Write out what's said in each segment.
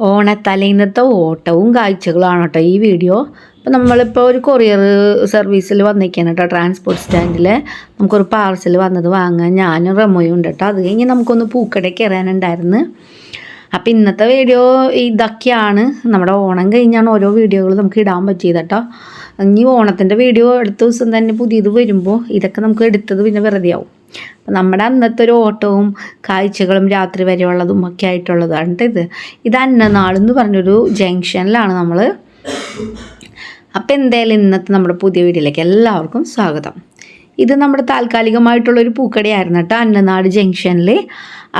ഓണത്തലേന്നത്തെ ഓട്ടവും കാഴ്ചകളാണ് കേട്ടോ ഈ വീഡിയോ. അപ്പോൾ നമ്മളിപ്പോൾ ഒരു കൊറിയർ സർവീസിൽ വന്നിരിക്കുകയാണ് കേട്ടോ ട്രാൻസ്പോർട്ട് സ്റ്റാൻഡിൽ നമുക്കൊരു പാർസൽ വന്നത് വാങ്ങാൻ ഞാനും റമോയും ഉണ്ട് കേട്ടോ. അത് കഴിഞ്ഞ് നമുക്കൊന്ന് പൂക്കടയ്ക്ക് കയറാനുണ്ടായിരുന്നു. അപ്പം ഇന്നത്തെ വീഡിയോ ഇതൊക്കെയാണ്. നമ്മുടെ ഓണം കഴിഞ്ഞാണ് ഓരോ വീഡിയോകൾ നമുക്ക് ഇടാൻ പറ്റിയത് കേട്ടോ. ഇനി ഓണത്തിന്റെ വീഡിയോ അടുത്ത ദിവസം തന്നെ പുതിയത് വരുമ്പോൾ ഇതൊക്കെ നമുക്ക് എടുത്തത് പിന്നെ വെറുതെ ആവും നമ്മുടെ അന്നത്തെ ഒരു ഓട്ടവും കാഴ്ചകളും രാത്രി വരെയുള്ളതും ഒക്കെ ആയിട്ടുള്ളതാണ് ഇത്. ഇത് ഇത് അന്നനാളെന്ന് പറഞ്ഞൊരു ജംഗ്ഷനിലാണ് നമ്മൾ അപ്പോൾ എന്തായാലും ഇന്നത്തെ നമ്മുടെ പുതിയ വീഡിയോയിലേക്ക് എല്ലാവർക്കും സ്വാഗതം. ഇത് നമ്മുടെ താൽക്കാലികമായിട്ടുള്ളൊരു പൂക്കടയായിരുന്നു കേട്ടോ അന്നനാട് ജംഗ്ഷനിൽ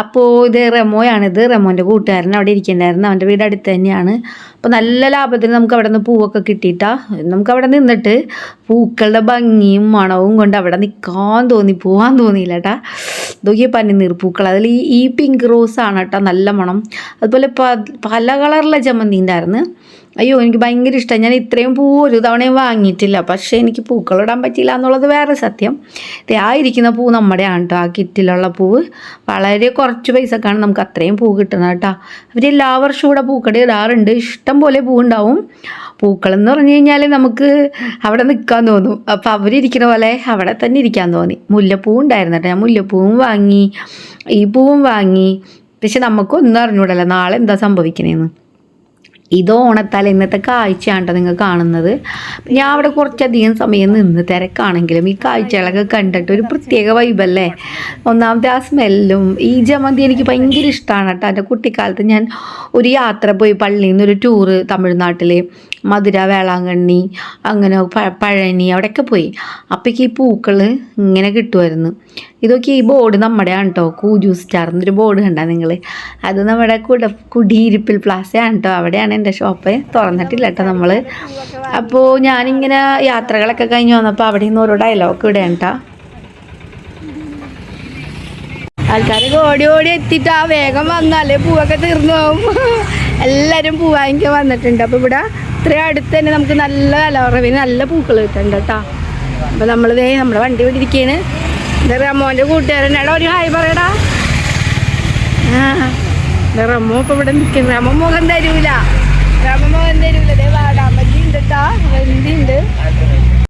അപ്പോൾ ഇത് റെമോയാണിത് റെമോന്റെ കൂട്ടുകാരൻ അവിടെ ഇരിക്കണ്ടായിരുന്നു അവന്റെ വീട് അടുത്ത് തന്നെയാണ്. അപ്പോൾ നല്ല ലാഭത്തിന് നമുക്ക് അവിടെ നിന്ന് പൂവൊക്കെ കിട്ടിയിട്ടാ. നമുക്ക് അവിടെ നിന്നിട്ട് പൂക്കളുടെ ഭംഗിയും മണവും കൊണ്ട് അവിടെ നിൽക്കാൻ തോന്നി പോകാൻ തോന്നിയില്ല കേട്ടാ. ഇതൊക്കെ പനിനീർ പൂക്കൾ അതിൽ ഈ പിങ്ക് റോസ് ആണ് കേട്ടോ നല്ല മണം. അതുപോലെ പല കളറിലെ ജമന്തി ഉണ്ടായിരുന്നു അയ്യോ എനിക്ക് ഭയങ്കര ഇഷ്ടമാണ് ഞാൻ ഇത്രയും പൂ ഒരു തവണയും വാങ്ങിയിട്ടില്ല. പക്ഷേ എനിക്ക് പൂക്കളിടാൻ പറ്റിയില്ല എന്നുള്ളത് വേറെ സത്യം. ആ ഇരിക്കുന്ന പൂ നമ്മുടെയാണ് കേട്ടോ ആ കിറ്റിലുള്ള പൂവ് വളരെ കുറച്ച് പൈസക്കാണ് നമുക്ക് അത്രയും പൂ കിട്ടുന്നത് കേട്ടോ അവർ എല്ലാ വർഷവും ഇവിടെ പൂക്കട ഇടാറുണ്ട്. ഇഷ്ടം പോലെ പൂ ഉണ്ടാവും. പൂക്കളെന്ന് പറഞ്ഞു കഴിഞ്ഞാൽ നമുക്ക് അവിടെ നിൽക്കാൻ തോന്നും. അപ്പോൾ അവരിരിക്കുന്ന പോലെ അവിടെ തന്നെ ഇരിക്കാൻ തോന്നി. മുല്ലപ്പൂ ഉണ്ടായിരുന്നു കേട്ടോ ഞാൻ മുല്ലപ്പൂവും വാങ്ങി ഈ പൂവും വാങ്ങി. പക്ഷെ നമുക്കൊന്നും അറിഞ്ഞൂടല്ലോ നാളെ എന്താ സംഭവിക്കണേന്ന്. ഇത് ഓണത്താൽ ഇന്നത്തെ കാഴ്ചയാണ് നിങ്ങൾ കാണുന്നത്? ഞാൻ അവിടെ കുറച്ചധികം സമയം നിന്ന് തിരക്കാണെങ്കിലും ഈ കാഴ്ചകളൊക്കെ കണ്ടിട്ട് ഒരു പ്രത്യേക വൈബല്ലേ ഒന്നാമത്തെ ആ സ്മെല്ലും ഈ ജമന്തി എനിക്ക് ഭയങ്കര ഇഷ്ടമാണ് കേട്ടോ. എന്റെ കുട്ടിക്കാലത്ത് ഞാൻ ഒരു യാത്ര പോയി പള്ളിയിൽ നിന്ന് ഒരു ടൂറ് തമിഴ്നാട്ടിൽ മധുര വേളാങ്കണ്ണി അങ്ങനെ പഴനി അവിടെയൊക്കെ പോയി. അപ്പോഴേക്ക് ഈ പൂക്കൾ ഇങ്ങനെ കിട്ടുമായിരുന്നു. ഇതൊക്കെ ഈ ബോർഡ് നമ്മുടെയാണ് കേട്ടോ. കൂജു സ്റ്റാർ എന്നൊരു ബോർഡ് കണ്ടാ നിങ്ങൾ അത് നമ്മുടെ കുട കുടിയിരിപ്പിൽ പ്ലാസയാണ് കേട്ടോ. അവിടെയാണ് എന്റെ ഷോപ്പ് തുറന്നിട്ടില്ല കേട്ടോ നമ്മൾ അപ്പോൾ ഞാനിങ്ങനെ യാത്രകളൊക്കെ കഴിഞ്ഞ് വന്നപ്പോൾ അവിടെ നിന്ന് ഓരോ ഡയലോഗ് ഇടുകയാണ് കേട്ടോ ആൾക്കാരൊക്കെ ഓടി ഓടി എത്തിയിട്ട് ആ വേഗം വന്നാലേ പൂവൊക്കെ തീർന്നു പോകും എല്ലാവരും പൂവാങ്ങിക്കാൻ വന്നിട്ടുണ്ട്. അപ്പോൾ ഇവിടെ ഇത്രയും അടുത്ത് തന്നെ നമുക്ക് നല്ല കലവറവിന് നല്ല പൂക്കൾ കിട്ടുന്നുണ്ട് കേട്ടോ അപ്പോൾ നമ്മൾ ദേ നമ്മുടെ വണ്ടി ഇവിടെ എന്താ പറയുക കൂട്ടുകാരൻ. എടാ ഒരു ഹായ് പറയടാ. ആ റമോ ഇപ്പോൾ ഇവിടെ നിൽക്കുന്നു റമോ മുഖം തരൂല. തരൂല ദേ വാടാമല്ലി ഉണ്ട് കേട്ടാ വണ്ടി ഉണ്ട്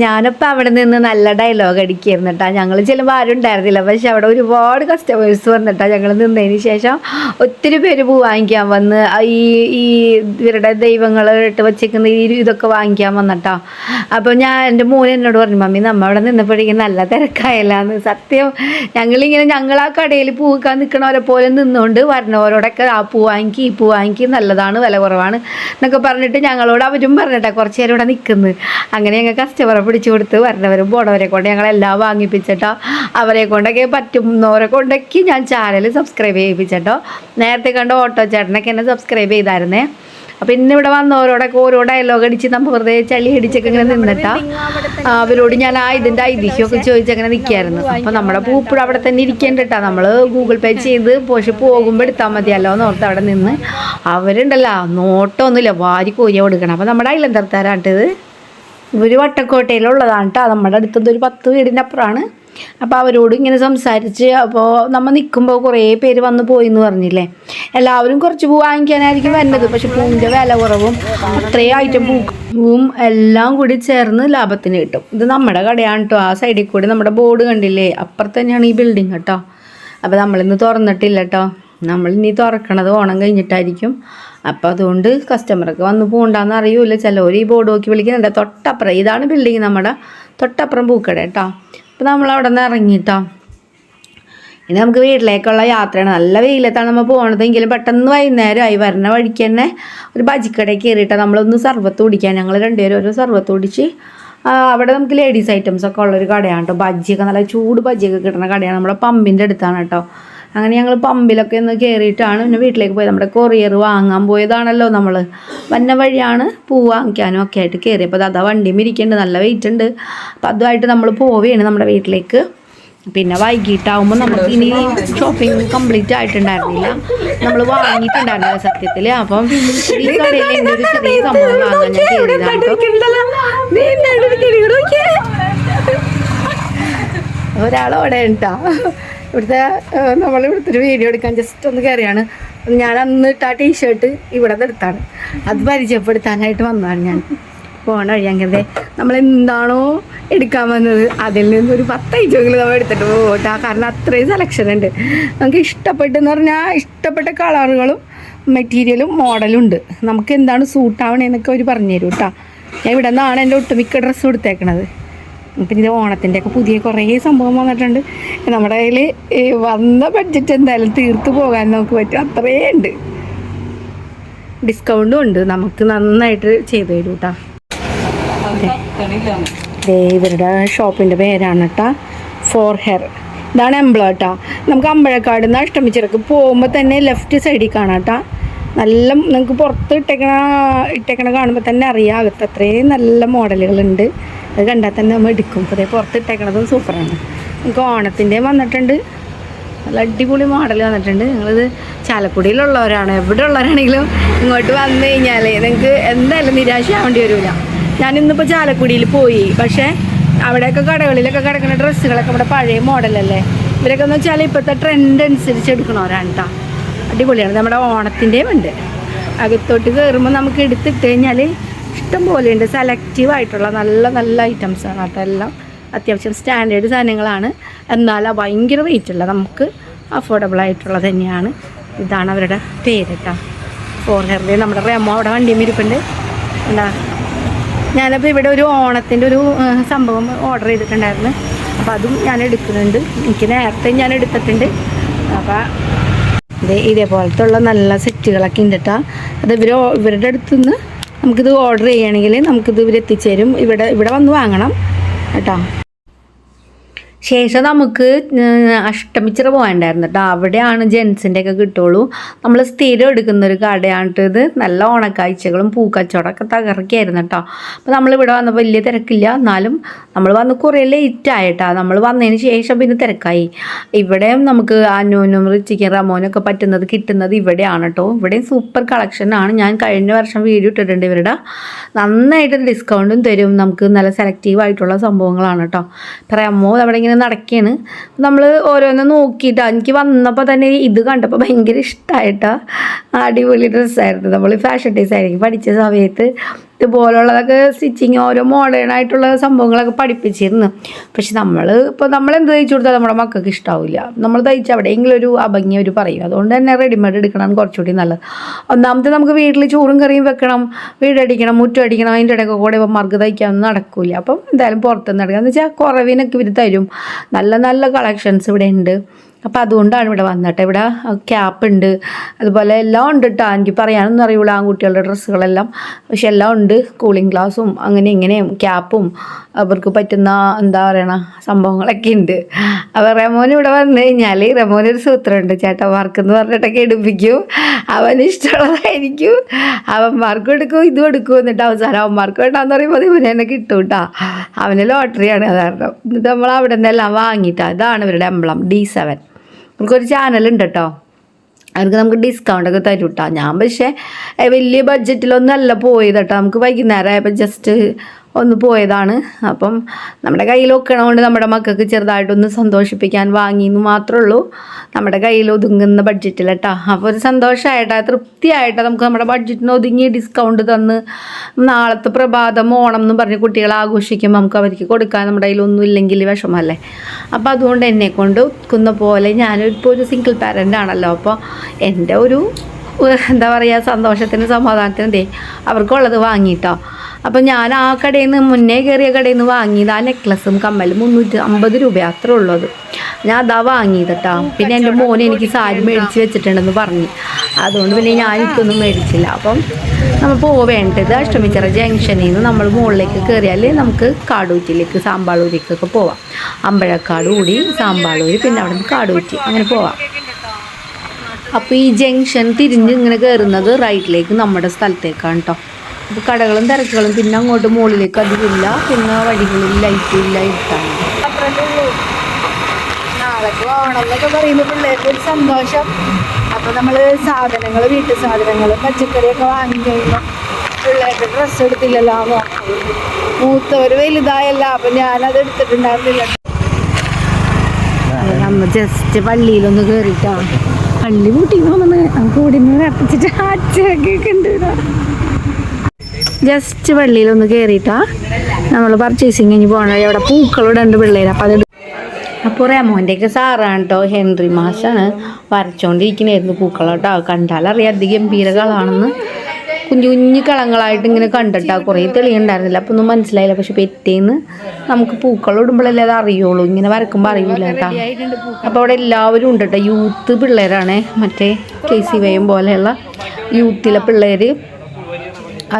ഞാനിപ്പോൾ അവിടെ നിന്ന് നല്ല ഡയലോഗ് അടിക്കായിരുന്നു കേട്ടോ ഞങ്ങൾ ചെല്ലുമ്പോൾ ആരും ഉണ്ടായിരുന്നില്ല. പക്ഷെ അവിടെ ഒരുപാട് കസ്റ്റമേഴ്സ് വന്നിട്ടാ ഞങ്ങൾ നിന്നതിന് ശേഷം ഒത്തിരി പേര് പൂ വാങ്ങിക്കാൻ വന്ന് ഈ ഈ ഇവരുടെ ദൈവങ്ങൾ ഇട്ട് വച്ചേക്കുന്ന ഈ ഇതൊക്കെ വാങ്ങിക്കാൻ വന്നിട്ടോ. അപ്പോൾ ഞാൻ എന്റെ മോൻ എന്നോട് പറഞ്ഞു മമ്മി നമ്മ അവിടെ നിന്നപ്പോഴേക്കും നല്ല തിരക്കായല്ലാന്ന്. സത്യം ഞങ്ങളിങ്ങനെ ഞങ്ങൾ ആ കടയിൽ പൂ നിൽക്കണവരെ പോലെ നിന്നുകൊണ്ട് വരണവരോടൊക്കെ ആ പൂ വാങ്ങിക്കി ഈ പൂ വാങ്ങിക്കി നല്ലതാണ് വില കുറവാണ് എന്നൊക്കെ പറഞ്ഞിട്ട് ഞങ്ങളോട് അവരും പറഞ്ഞിട്ടാ കുറച്ച് നേരം ഇവിടെ നിൽക്കുന്നത് അങ്ങനെ ഞങ്ങൾ കസ്റ്റമറെ പിടിച്ചു കൊടുത്ത് വരണവരും പോണവരെ കൊണ്ട് ഞങ്ങളെല്ലാം വാങ്ങിപ്പിച്ചിട്ടോ. അവരെ കൊണ്ടൊക്കെ പറ്റുന്നവരെ കൊണ്ടൊക്കെ ഞാൻ ചാനൽ സബ്സ്ക്രൈബ് ചെയ്യിപ്പിച്ചിട്ടോ. നേരത്തെ കണ്ട ഓട്ടോ ചേട്ടനൊക്കെ എന്നെ സബ്സ്ക്രൈബ് ചെയ്തായിരുന്നേ. അപ്പം ഇന്ന് ഇവിടെ വന്നവരോടൊക്കെ ഓരോ ഡയലോഗ് അടിച്ച് നമ്മൾ വെറുതെ ചളി അടിച്ചൊക്കെ ഇങ്ങനെ നിന്നിട്ടാ. അവരോട് ഞാൻ ആ ഇതിന്റെ ഐതിഹ്യമൊക്കെ ചോദിച്ചങ്ങനെ നിൽക്കായിരുന്നു അപ്പം നമ്മുടെ പൂപ്പിഴ അവിടെ തന്നെ ഇരിക്കേണ്ടിട്ടാ. നമ്മൾ ഗൂഗിൾ പേ ചെയ്ത് പക്ഷെ പോകുമ്പോൾ എടുത്താൽ മതിയല്ലോ എന്ന് ഓർത്ത് അവിടെ നിന്ന്. അവരുണ്ടല്ലോ നോട്ടമൊന്നുമില്ല വാരി കോരിയ കൊടുക്കണം. അപ്പം നമ്മുടെ അയലന്തർത്താരാണിത് ഇവർ വട്ടക്കോട്ടയിലുള്ളതാണ് കേട്ടോ നമ്മുടെ അടുത്തത് ഒരു പത്ത് വീടിന്റെ അപ്പുറമാണ് അപ്പോൾ അവരോട് ഇങ്ങനെ സംസാരിച്ച് അപ്പോൾ നമ്മൾ നിൽക്കുമ്പോൾ കുറേ പേര് വന്ന് പോയി എന്ന് പറഞ്ഞില്ലേ? എല്ലാവരും കുറച്ച് പൂ വാങ്ങിക്കാനായിരിക്കും വരുന്നത്. പക്ഷെ പൂവിന്റെ വില കുറവും അത്രയും ഐറ്റം പൂവും എല്ലാം കൂടി ചേർന്ന് ലാഭത്തിന് കിട്ടും. ഇത് നമ്മുടെ കടയാണ് കേട്ടോ ആ സൈഡിൽ കൂടി നമ്മുടെ ബോർഡ് കണ്ടില്ലേ? അപ്പുറത്ത് തന്നെയാണ് ഈ ബിൽഡിംഗ് കേട്ടോ അപ്പോൾ നമ്മളിന്ന് തുറന്നിട്ടില്ല കേട്ടോ നമ്മൾ ഇനി തുറക്കണത് ഓണം കഴിഞ്ഞിട്ടായിരിക്കും. അപ്പോൾ അതുകൊണ്ട് കസ്റ്റമർക്ക് വന്ന് പോകണ്ടെന്ന് അറിയൂല. ചിലവർ ഈ ബോർഡ് നോക്കി വിളിക്കുന്നുണ്ട്. തൊട്ടപ്പുറം ഇതാണ് ബിൽഡിങ് നമ്മുടെ. തൊട്ടപ്പുറം പൂക്കട കേട്ടോ. അപ്പോൾ നമ്മൾ അവിടെ നിന്ന് ഇറങ്ങിട്ടോ ഇനി നമുക്ക് വീട്ടിലേക്കുള്ള യാത്രയാണ്. നല്ല വെയിലത്താണ് നമ്മൾ പോകണതെങ്കിലും പെട്ടെന്ന് വൈകുന്നേരമായി വരുന്ന വഴിക്ക് തന്നെ ഒരു ബജിക്കടയിൽ കയറിയിട്ട് നമ്മളൊന്ന് സർവത്ത് കുടിക്കാൻ ഞങ്ങൾ രണ്ടുപേരും ഒരു സർവത്ത് കുടിച്ച് അവിടെ നമുക്ക് ലേഡീസ് ഐറ്റംസ് ഒക്കെ ഉള്ളൊരു കടയാണ് കേട്ടോ ബജ്ജിയൊക്കെ നല്ല ചൂട് ബജ്ജിയൊക്കെ കിട്ടുന്ന കടയാണ്. നമ്മുടെ പമ്പിന്റെ അടുത്താണ് കേട്ടോ അങ്ങനെ ഞങ്ങൾ പമ്പിലൊക്കെ ഒന്ന് കയറിയിട്ടാണ് പിന്നെ വീട്ടിലേക്ക് പോയത്. നമ്മുടെ കൊറിയർ വാങ്ങാൻ പോയതാണല്ലോ നമ്മൾ വന്ന വഴിയാണ് പൂ വാങ്ങിക്കാനും ഒക്കെ ആയിട്ട് കയറി അപ്പോൾ അതാ വണ്ടിയും ഇരിക്കുന്നുണ്ട് നല്ല വെയിറ്റ് ഉണ്ട്. അപ്പം അതുമായിട്ട് നമ്മൾ പോവുകയാണ് നമ്മുടെ വീട്ടിലേക്ക്. പിന്നെ വൈകിട്ടാവുമ്പോൾ നമുക്ക് ഇനി ഷോപ്പിംഗ് കംപ്ലീറ്റ് ആയിട്ടുണ്ടായിരുന്നില്ല. നമ്മൾ വാങ്ങിയിട്ടുണ്ടായിരുന്നില്ല സത്യത്തിൽ അപ്പം ഈ കടയിൽ എന്റെ ഒരു ചെറിയ സംഭവം വാങ്ങാൻ ഞാൻ കയറിയതാണ് ഒരാളോടെ ഉണ്ടാ? ഇവിടുത്തെ നമ്മൾ ഇവിടുത്തെ ഒരു വീഡിയോ എടുക്കാൻ ജസ്റ്റ് ഒന്ന് കയറിയാണ് ഞാൻ അന്ന് ഇട്ട ആ ടീഷർട്ട് ഇവിടെ എടുത്താണ്. അത് പരിചയപ്പെടുത്താനായിട്ട് വന്നതാണ് ഞാൻ. പോണ വഴിയാങ്കേ നമ്മൾ എന്താണോ എടുക്കാൻ വന്നത്? അതിൽ നിന്ന് ഒരു പത്ത് ഐറ്റമെങ്കിലും നമ്മൾ എടുത്തിട്ട് പോകട്ടാ. കാരണം അത്രയും സെലക്ഷൻ ഉണ്ട്. നമുക്ക് ഇഷ്ടപ്പെട്ടെന്ന് പറഞ്ഞാൽ ഇഷ്ടപ്പെട്ട കളറുകളും മെറ്റീരിയലും മോഡലും ഉണ്ട്. നമുക്ക് എന്താണ് സൂട്ടാവണേന്നൊക്കെ അവർ പറഞ്ഞു തരും കേട്ടോ ഞാൻ ഇവിടെ നിന്നാണ് എന്റെ ഒട്ടുമിക്ക ഡ്രസ്സ് കൊടുത്തേക്കണത് പിന്നെ ഓണത്തിന്റെ ഒക്കെ പുതിയ കുറേ സംഭവം വന്നിട്ടുണ്ട്. നമ്മുടെ കയ്യിൽ വന്ന ബഡ്ജറ്റ് എന്തായാലും തീർത്തു പോകാൻ നമുക്ക് പറ്റും. അത്രേ ഉണ്ട്. ഡിസ്കൗണ്ടും ഉണ്ട്. നമുക്ക് നന്നായിട്ട് ചെയ്തു തരും കേട്ടോ ഇവരുടെ ഷോപ്പിന്റെ പേരാണ് കേട്ടോ ഫോർ ഹെയർ ഇതാണ് എംബ്ലോ കേട്ടോ നമുക്ക് അമ്പഴക്കാട് നിന്ന് അഷ്ടമിച്ചിറക്ക് പോകുമ്പോൾ തന്നെ ലെഫ്റ്റ് സൈഡിൽ കാണാം കേട്ടോ നല്ല നിങ്ങൾക്ക് പുറത്ത് ഇട്ടേക്കണ ഇട്ടേക്കണ കാണുമ്പോൾ തന്നെ അറിയാം. അകത്ത് അത്രയും നല്ല മോഡലുകളുണ്ട്. അത് കണ്ടാൽ തന്നെ നമ്മൾ എടുക്കും. അപ്പോൾ അതേ പുറത്ത് ഇട്ടേക്കണതും സൂപ്പറാണ്. നമുക്ക് ഓണത്തിന്റെയും വന്നിട്ടുണ്ട്. നല്ല അടിപൊളി മോഡൽ വന്നിട്ടുണ്ട്. നിങ്ങളിത് ചാലക്കുടിയിലുള്ളവരാണ് എവിടെ ഉള്ളവരാണെങ്കിലും ഇങ്ങോട്ട് വന്നു കഴിഞ്ഞാൽ നിങ്ങൾക്ക് എന്തായാലും നിരാശയാവേണ്ടി വരില്ല ഞാനിന്നിപ്പോൾ ചാലക്കുടിയിൽ പോയി. പക്ഷേ അവിടെയൊക്കെ കടകളിലൊക്കെ കിടക്കുന്ന ഡ്രസ്സുകളൊക്കെ ഇവിടെ പഴയ മോഡലല്ലേ ഇവരൊക്കെ എന്ന് വെച്ചാൽ ഇപ്പോഴത്തെ ട്രെൻഡ് അനുസരിച്ച് എടുക്കണവരാണ് കേട്ടോ അടിപൊളിയാണ്. നമ്മുടെ ഓണത്തിന്റെയും ഉണ്ട്. അകത്തോട്ട് കയറുമ്പോൾ നമുക്ക് എടുത്തിട്ട് കഴിഞ്ഞാൽ ഇഷ്ടം പോലെയുണ്ട് സെലക്റ്റീവ് ആയിട്ടുള്ള നല്ല നല്ല ഐറ്റംസ് ആണ് കേട്ടോ എല്ലാം. അത്യാവശ്യം സ്റ്റാൻഡേർഡ് സാധനങ്ങളാണ്. എന്നാൽ ഭയങ്കര റേറ്റ് ഉള്ള നമുക്ക് അഫോർഡബിൾ ആയിട്ടുള്ളത് തന്നെയാണ്. ഇതാണ് അവരുടെ പേര് കേട്ടോ. ഫോർ ഹെയറിന്റെ നമ്മുടെ റെമോ അവിടെ വണ്ടിയും ഇരിപ്പുണ്ട്. എന്താ ഞാനപ്പോൾ ഇവിടെ ഒരു ഓണത്തിന്റെ ഒരു സംഭവം ഓർഡർ ചെയ്തിട്ടുണ്ടായിരുന്നു. അപ്പോൾ അതും ഞാൻ എടുക്കുന്നുണ്ട്. എനിക്ക് നേരത്തെ ഞാൻ എടുത്തിട്ടുണ്ട്. അപ്പോൾ ഇത് ഇതേപോലത്തെ ഉള്ള നല്ല സെറ്റുകളൊക്കെ ഉണ്ട് കേട്ടോ. അത് ഇവർ ഇവരുടെ അടുത്തുനിന്ന് നമുക്കിത് ഓർഡർ ചെയ്യണമെങ്കിൽ നമുക്കിത് ഇവർ എത്തിച്ചേരും. ഇവിടെ ഇവിടെ വന്ന് വാങ്ങണം. കേട്ടോ. ശേഷം നമുക്ക് അഷ്ടമിച്ചിറ പോകണ്ടായിരുന്നു കേട്ടോ അവിടെയാണ് ജെൻസിന്റെ ഒക്കെ കിട്ടുള്ളൂ. നമ്മൾ സ്ഥിരം എടുക്കുന്ന ഒരു കടയാണിട്ടത്. നല്ല ഓണക്കാഴ്ചകളും പൂക്കച്ചവടമൊക്കെ തകർക്കായിരുന്നു കേട്ടോ അപ്പോൾ നമ്മളിവിടെ വന്ന വലിയ തിരക്കില്ല. എന്നാലും നമ്മൾ വന്ന് കുറേ ലേറ്റ് ആയിട്ടാ. നമ്മൾ വന്നതിന് ശേഷം പിന്നെ തിരക്കായി. ഇവിടെയും നമുക്ക് അനൂനും റിച്ചിക്കും റമോനൊക്കെ പറ്റുന്നത് കിട്ടുന്നത് ഇവിടെയാണ് കേട്ടോ ഇവിടെയും സൂപ്പർ കളക്ഷനാണ് ഞാൻ കഴിഞ്ഞ വർഷം വീഡിയോ ഇട്ടിട്ടുണ്ട് ഇവരുടെ. നന്നായിട്ട് ഡിസ്കൗണ്ടും തരും. നമുക്ക് നല്ല സെലക്റ്റീവ് ആയിട്ടുള്ള സംഭവങ്ങളാണ് കേട്ടോ റമോ അവിടെ ഇങ്ങനെ നടക്കുകയാണ് നമ്മൾ ഓരോന്ന് നോക്കിയിട്ട് എനിക്ക് വന്നപ്പോൾ തന്നെ ഇത് കണ്ടപ്പോൾ ഭയങ്കര ഇഷ്ടമായിട്ടാണ് അടിപൊളി ഡ്രസ്സായിരുന്നു നമ്മൾ ഫാഷൻ ഡിസൈനിങ് പഠിച്ച സമയത്ത് ഇതുപോലുള്ളതൊക്കെ സ്റ്റിച്ചിങ് ഓരോ മോഡേൺ ആയിട്ടുള്ള സംഭവങ്ങളൊക്കെ പഠിപ്പിച്ചിരുന്നു. പക്ഷെ നമ്മൾ ഇപ്പോൾ നമ്മൾ എന്ത് തയ്ച്ചു കൊടുത്താൽ നമ്മുടെ മക്കൾക്ക് ഇഷ്ടാവില്ല. നമ്മൾ തയ്ച്ച എവിടെയെങ്കിലും ഒരു അഭംഗി അവർ പറയും. അതുകൊണ്ട് തന്നെ റെഡിമെയ്ഡ് എടുക്കണം കുറച്ചുകൂടി നല്ലത്. ഒന്നാമത്തെ നമുക്ക് വീട്ടിൽ ചോറും കറിയും വെക്കണം വീടടിക്കണം മുറ്റടിക്കണം അതിന്റെ ഇടയ്ക്ക് കൂടെ ഇവന്മാർക്ക് തയ്ക്കാനൊന്നും നടക്കില്ല അപ്പം എന്തായാലും പുറത്തുനിന്ന് എടുക്കുക എന്ന് വെച്ചാൽ കുറവിനൊക്കെ ഇവർ തരും. നല്ല നല്ല കളക്ഷൻസ് ഇവിടെ ഉണ്ട്. അപ്പോൾ അതുകൊണ്ടാണ് ഇവിടെ വന്നിട്ട്. ഇവിടെ ക്യാപ്പ് ഉണ്ട്. അതുപോലെ എല്ലാം ഉണ്ട് കേട്ടോ എനിക്ക് പറയാനൊന്നും അറിയില്ല ആൺകുട്ടികളുടെ ഡ്രസ്സുകളെല്ലാം. പക്ഷെ എല്ലാം ഉണ്ട്. കൂളിംഗ് ഗ്ലാസും അങ്ങനെ ഇങ്ങനെയും ക്യാപ്പും അവർക്ക് പറ്റുന്ന എന്താ പറയണ സംഭവങ്ങളൊക്കെ ഉണ്ട്. അപ്പോൾ റെമോൻ ഇവിടെ വന്നു കഴിഞ്ഞാൽ റെമോനൊരു ഒരു സൂത്രമുണ്ട്. ചേട്ടന്മാർക്ക് എന്ന് പറഞ്ഞിട്ടൊക്കെ എടുപ്പിക്കും. അവൻ ഇഷ്ടമുള്ളതായിരിക്കും. അവന്മാർക്കും എടുക്കും ഇതും എടുക്കും എന്നിട്ട് അവസാനം അവന്മാർക്ക് വേണ്ടാന്ന് പറയുമ്പോൾ ഇവനെ തന്നെ കിട്ടും കേട്ടോ അവന് ലോട്ടറിയാണ് കാരണം. എന്നിട്ട് നമ്മൾ അവിടെ നിന്നെല്ലാം വാങ്ങിയിട്ടാണ് ഇതാണ് ഇവരുടെ എംബ്ലം ഡി സെവൻ നമുക്കൊരു ചാനലുണ്ട് കേട്ടോ അവർക്ക് നമുക്ക് ഡിസ്കൗണ്ട് ഒക്കെ തരും കേട്ടോ ഞാൻ പക്ഷേ വലിയ ബഡ്ജറ്റിലൊന്നും അല്ല പോയത് കേട്ടോ. നമുക്ക് വൈകുന്നേരം ആയപ്പോൾ ജസ്റ്റ് ഒന്ന് പോയതാണ്. അപ്പം നമ്മുടെ കയ്യിൽ ഒക്കണോണ്ട് നമ്മുടെ മക്കൾക്ക് ചെറുതായിട്ടൊന്ന് സന്തോഷിപ്പിക്കാൻ വാങ്ങി എന്ന് മാത്രമേ ഉള്ളൂ നമ്മുടെ കയ്യിൽ ഒതുങ്ങുന്ന ബഡ്ജറ്റിൽ കേട്ടോ അപ്പോൾ ഒരു സന്തോഷമായിട്ടാ തൃപ്തിയായിട്ടാ നമുക്ക് നമ്മുടെ ബഡ്ജറ്റിന് ഒതുങ്ങി ഡിസ്കൗണ്ട് തന്ന് നാളത്തെ പ്രഭാതം ഓണം എന്ന് പറഞ്ഞ് കുട്ടികൾ ആഘോഷിക്കുമ്പോൾ നമുക്ക് അവർക്ക് കൊടുക്കാൻ നമ്മുടെ കയ്യിലൊന്നും ഇല്ലെങ്കിൽ വിഷമല്ലേ? അപ്പോൾ അതുകൊണ്ട് എന്നെ കൊണ്ട് ഒക്കുന്ന പോലെ ഞാനിപ്പോൾ ഒരു സിംഗിൾ പാരന്റ് ആണല്ലോ. അപ്പോൾ എന്റെ ഒരു എന്താ പറയുക സന്തോഷത്തിനും സമാധാനത്തിനും ദേ അവർക്കുള്ളത് വാങ്ങിയിട്ടോ അപ്പോൾ ഞാൻ ആ കടയിൽ നിന്ന് മുന്നേ കയറിയ കടയിൽ നിന്ന് വാങ്ങിയത് ആ നെക്ലസും കമ്മലും മുന്നൂറ്റി അമ്പത് രൂപ അത്ര ഉള്ളത് ഞാൻ അതാ വാങ്ങിയത് കേട്ടോ പിന്നെ എന്റെ മോൻ എനിക്ക് സാരി മേടിച്ച് വെച്ചിട്ടുണ്ടെന്ന് പറഞ്ഞു. അതുകൊണ്ട് പിന്നെ ഞാൻ ഇതൊന്നും മേടിച്ചില്ല. അപ്പം നമ്മൾ പോവേണ്ടത് അഷ്ടമിച്ചിറ ജംഗ്ഷനിൽ നിന്ന് നമ്മൾ മുകളിലേക്ക് കയറിയാൽ നമുക്ക് കാടൂറ്റിലേക്ക് സാമ്പാളൂരിക്കൊക്കെ പോവാം. അമ്പഴക്കാട് കൂടി സാമ്പാളൂര് പിന്നെ അവിടെ നിന്ന് കാടൂറ്റി അങ്ങനെ പോവാം. അപ്പോൾ ഈ ജംഗ്ഷൻ തിരിഞ്ഞ് ഇങ്ങനെ കയറുന്നത് റൈറ്റിലേക്ക് നമ്മുടെ സ്ഥലത്തേക്കാണ് കേട്ടോ അപ്പോൾ കടകളും തിരക്കുകളും പിന്നെ അങ്ങോട്ട് മുകളിലേക്ക് അധികമില്ല. പിന്നെ വഴികളിൽ ലൈറ്റും ഇല്ല ഇരുട്ടാണ്. നാളേക്ക് ഓണം എന്നൊക്കെ പറയുമ്പോൾ പിള്ളേർക്ക് ഒരു സന്തോഷം. അപ്പോൾ നമ്മൾ സാധനങ്ങൾ വീട്ടു സാധനങ്ങൾ പച്ചക്കറിയൊക്കെ വാങ്ങി കഴിയുമ്പോൾ പിള്ളേർക്ക് ഡ്രസ്സ് എടുത്തില്ലല്ലോ ആ നോക്കാം മൂത്തവർ വലുതായല്ല അപ്പം ഞാനത് എടുത്തിട്ടുണ്ടായിരുന്നില്ല. നമ്മൾ ജസ്റ്റ് പള്ളിയിലൊന്ന് കയറിയിട്ടാണ് പള്ളി പൂട്ടി പോകുന്നത് നമുക്ക് ഇവിടെ നിന്ന് കത്തിച്ചിട്ട് ആച്ചയൊക്കെ ഉണ്ട് ജസ്റ്റ് വള്ളിയിലൊന്ന് കയറിയിട്ടാ നമ്മൾ പർച്ചേസിങ് കഴിഞ്ഞ് പോകണം അവിടെ പൂക്കളിവിടെ ഉണ്ട് പിള്ളേർ അപ്പം അത് അപ്പോൾ റെമോന്റെയൊക്കെ സാറാണ് കേട്ടോ ഹെൻറി മാഷാണ് വരച്ചോണ്ടിരിക്കണായിരുന്നു പൂക്കളോട്ടോ. കണ്ടാലറിയാം അധികം കളാണെന്ന്. കുഞ്ഞു കുഞ്ഞു കളങ്ങളായിട്ട് ഇങ്ങനെ കണ്ടിട്ടാ കുറേ തെളിയുണ്ടായിരുന്നില്ല. അപ്പോൾ ഒന്നും മനസ്സിലായില്ല. പക്ഷെ പെറ്റേന്ന് നമുക്ക് പൂക്കൾ ഇടുമ്പോഴല്ലേ അത് അറിയുള്ളൂ. ഇങ്ങനെ വരക്കുമ്പോൾ അറിയില്ല കേട്ടോ. അപ്പോൾ അവിടെ എല്ലാവരും ഉണ്ട് കേട്ടോ യൂത്ത് പിള്ളേരാണ്. മറ്റേ കെ സി വയം പോലെയുള്ള യൂത്തിലെ പിള്ളേർ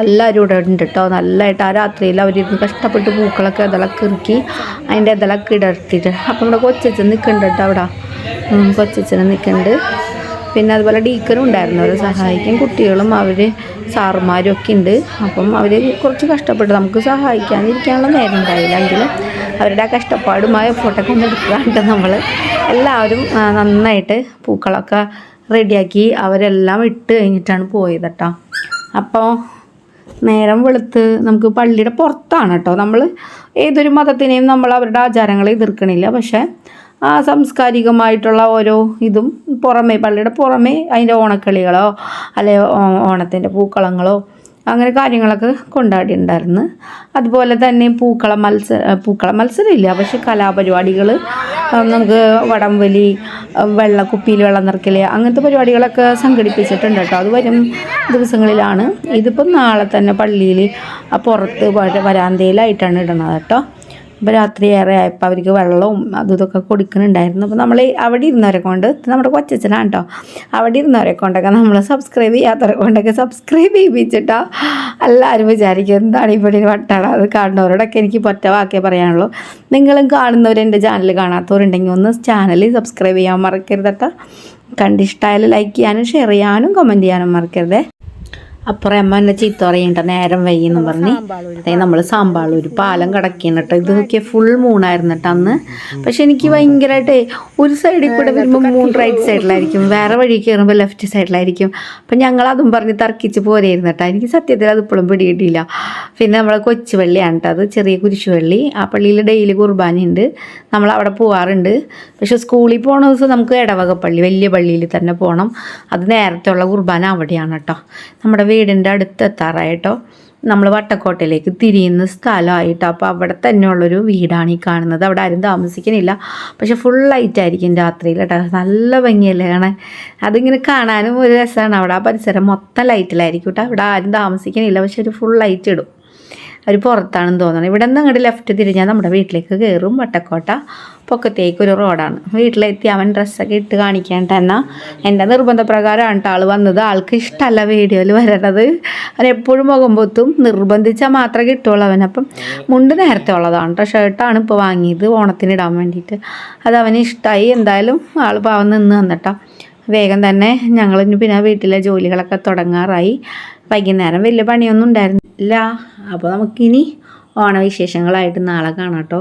എല്ലാവരും ഇവിടെ ഉണ്ട് കേട്ടോ നല്ലതായിട്ട് ആ രാത്രിയിൽ അവരിരുന്ന് കഷ്ടപ്പെട്ട് പൂക്കളൊക്കെ ഇതളൊക്കെ ഇറുക്കി അതിന്റെ ഇതളൊക്കെ ഇടർത്തിയിട്ട്. അപ്പം നമ്മുടെ കൊച്ചച്ഛൻ നിൽക്കുന്നുണ്ട് കേട്ടോ അവിടെ. കൊച്ചച്ഛനും നിൽക്കുന്നുണ്ട്. പിന്നെ അതുപോലെ ഡീക്കനും ഉണ്ടായിരുന്നു. അവരെ സഹായിക്കാൻ കുട്ടികളും അവർ സാറുമാരും ഒക്കെ ഉണ്ട്. അപ്പം അവർ കുറച്ച് കഷ്ടപ്പെട്ട് നമുക്ക് സഹായിക്കാതിരിക്കാനുള്ള നേരം ഉണ്ടായില്ല. എങ്കിലും അവരുടെ ആ കഷ്ടപ്പാടുമായ ഫോട്ടോക്കെ ഒന്ന് എടുക്കാണ്ട് നമ്മൾ എല്ലാവരും നന്നായിട്ട് പൂക്കളൊക്കെ റെഡിയാക്കി അവരെല്ലാം ഇട്ട് കഴിഞ്ഞിട്ടാണ് പോയത് കേട്ടോ അപ്പോൾ നേരം വെളുത്ത് നമുക്ക് പള്ളിയുടെ പുറത്താണ് കേട്ടോ. നമ്മൾ ഏതൊരു മതത്തിനെയും നമ്മൾ അവരുടെ ആചാരങ്ങളെ എതിർക്കണില്ല. പക്ഷേ ആ സാംസ്കാരികമായിട്ടുള്ള ഓരോ ഇതും പുറമേ പള്ളിയുടെ പുറമേ അതിന്റെ ഓണക്കളികളോ അല്ലെ ഓണത്തിന്റെ പൂക്കളങ്ങളോ അങ്ങനെ കാര്യങ്ങളൊക്കെ കൊണ്ടാടിയിട്ടുണ്ടായിരുന്നു അതുപോലെ തന്നെ പൂക്കള മത്സര പൂക്കള മത്സരമില്ല. പക്ഷെ കലാപരിപാടികൾ നമുക്ക് വടംവലി വെള്ള കുപ്പിയിൽ വെള്ളം നിറക്കൽ അങ്ങനത്തെ പരിപാടികളൊക്കെ സംഘടിപ്പിച്ചിട്ടുണ്ട് കേട്ടോ. അത് വരും ദിവസങ്ങളിലാണ്. ഇതിപ്പം നാളെ തന്നെ പള്ളിയിൽ പുറത്ത് വരാന്തയിലായിട്ടാണ് ഇടണത് കേട്ടോ. അപ്പോൾ രാത്രി ഏറെ ആയപ്പോൾ അവർക്ക് വെള്ളവും അതും ഇതൊക്കെ കൊടുക്കുന്നുണ്ടായിരുന്നു. അപ്പോൾ നമ്മൾ അവിടെ ഇരുന്നവരെ കൊണ്ട് നമ്മുടെ കൊച്ചച്ഛനാണ് കേട്ടോ അവിടെ ഇരുന്നവരെ കൊണ്ടൊക്കെ നമ്മൾ സബ്സ്ക്രൈബ് ചെയ്യാത്തവരെ കൊണ്ടൊക്കെ സബ്സ്ക്രൈബ് ചെയ്യിപ്പിച്ചിട്ടാ എല്ലാവരും വിചാരിക്കും എന്താണ് ഇവിടെ വട്ടാണ്? അത് കാണുന്നവരോടൊക്കെ എനിക്ക് പറ്റ വാക്കേ പറയാനുള്ളൂ. നിങ്ങളും കാണുന്നവർ എന്റെ ചാനൽ കാണാത്തവരുണ്ടെങ്കിൽ ഒന്ന് ചാനൽ സബ്സ്ക്രൈബ് ചെയ്യാൻ മറക്കരുത് കേട്ടോ കണ്ടിഷ്ടമായാലും ലൈക്ക് ചെയ്യാനും ഷെയർ ചെയ്യാനും കമന്റ് ചെയ്യാനും മറക്കരുതേ. അപ്പുറം അമ്മ എന്നെ ചീത്ത പറയണ്ട നേരം വൈകിന്ന് പറഞ്ഞ്. അതായത് നമ്മൾ സാമ്പാളൂർ പാലം. കടക്കിയാണ് കേട്ടോ. ഇത് നോക്കിയാൽ ഫുൾ മൂണായിരുന്നു കേട്ടോ അന്ന്. പക്ഷെ എനിക്ക് ഭയങ്കരമായിട്ട് ഒരു സൈഡിൽ കൂടെ വരുമ്പോൾ മൂൺ റൈറ്റ് സൈഡിലായിരിക്കും വേറെ വഴി കയറുമ്പോൾ ലെഫ്റ്റ് സൈഡിലായിരിക്കും അപ്പം ഞങ്ങൾ അതും പറഞ്ഞ് തർക്കിച്ച് പോരായിരുന്നു കേട്ടോ. എനിക്ക് സത്യത്തിൽ അത് ഇപ്പോഴും പിടികിട്ടിയില്ല. പിന്നെ നമ്മളെ കൊച്ചു പള്ളിയാണ് കേട്ടോ അത് ചെറിയ കുരിശുവള്ളി ആ പള്ളിയിൽ ഡെയിലി കുർബാനയുണ്ട് നമ്മൾ അവിടെ പോവാറുണ്ട്. പക്ഷെ സ്കൂളിൽ പോണ ദിവസം നമുക്ക് ഇടവക പള്ളി വലിയ പള്ളിയിൽ തന്നെ പോകണം അത് നേരത്തെ ഉള്ള കുർബാന അവിടെയാണ് കേട്ടോ. നമ്മുടെ വീടിന്റെ അടുത്ത് എത്താറായിട്ടോ നമ്മൾ വട്ടക്കോട്ടയിലേക്ക് തിരിയുന്ന സ്ഥലമായിട്ട് അപ്പോൾ അവിടെ തന്നെയുള്ളൊരു വീടാണ് ഈ കാണുന്നത്. അവിടെ ആരും താമസിക്കുന്നില്ല പക്ഷെ ഫുൾ ലൈറ്റ് ആയിരിക്കും രാത്രിയിൽ കേട്ടോ. നല്ല ഭംഗിയല്ലേ കാണാൻ? അതിങ്ങനെ കാണാനും ഒരു രസമാണ്. അവിടെ ആ പരിസരം മൊത്തം ലൈറ്റിലായിരിക്കും കേട്ടോ. അവിടെ ആരും താമസിക്കുന്നില്ല പക്ഷെ ഒരു ഫുൾ ലൈറ്റ് ഇടും. അവർ പുറത്താണെന്ന് തോന്നണം ഇവിടെ നിന്ന് അങ്ങോട്ട് ലെഫ്റ്റ് തിരിഞ്ഞാൽ നമ്മുടെ വീട്ടിലേക്ക് കയറും വട്ടക്കോട്ട. പൊക്കത്തേക്ക് ഒരു റോഡാണ് വീട്ടിലെത്തി അവൻ ഡ്രസ്സൊക്കെ ഇട്ട് കാണിക്കാൻ തന്നെ. എന്റെ നിർബന്ധപ്രകാരമാണ് കേട്ടോ ആൾ വന്നത്. ആൾക്ക് ഇഷ്ടമല്ല വീഡിയോയിൽ വരണത്. അവൻ എപ്പോഴും മുഖം പൊത്തും. നിർബന്ധിച്ചാൽ മാത്രമേ കിട്ടുള്ളൂ അവൻ അപ്പം മുണ്ട് നേരത്തെ ഉള്ളതാണ്. കേട്ടോ ഷർട്ടാണ് ഇപ്പോൾ വാങ്ങിയത്. ഓണത്തിന് ഇടാൻ വേണ്ടിയിട്ട്. അത് അവന് ഇഷ്ടമായി എന്തായാലും ആൾ പാവം നിന്ന് വന്നിട്ടോ. വേഗം തന്നെ ഞങ്ങൾ പിന്നെ വീട്ടിലെ ജോലികളൊക്കെ തുടങ്ങാറായി. വൈകുന്നേരം വലിയ പണിയൊന്നും ഉണ്ടായിരുന്നില്ല. അപ്പോൾ നമുക്കിനി ഓണവിശേഷങ്ങളായിട്ട് നാളെ കാണാം കേട്ടോ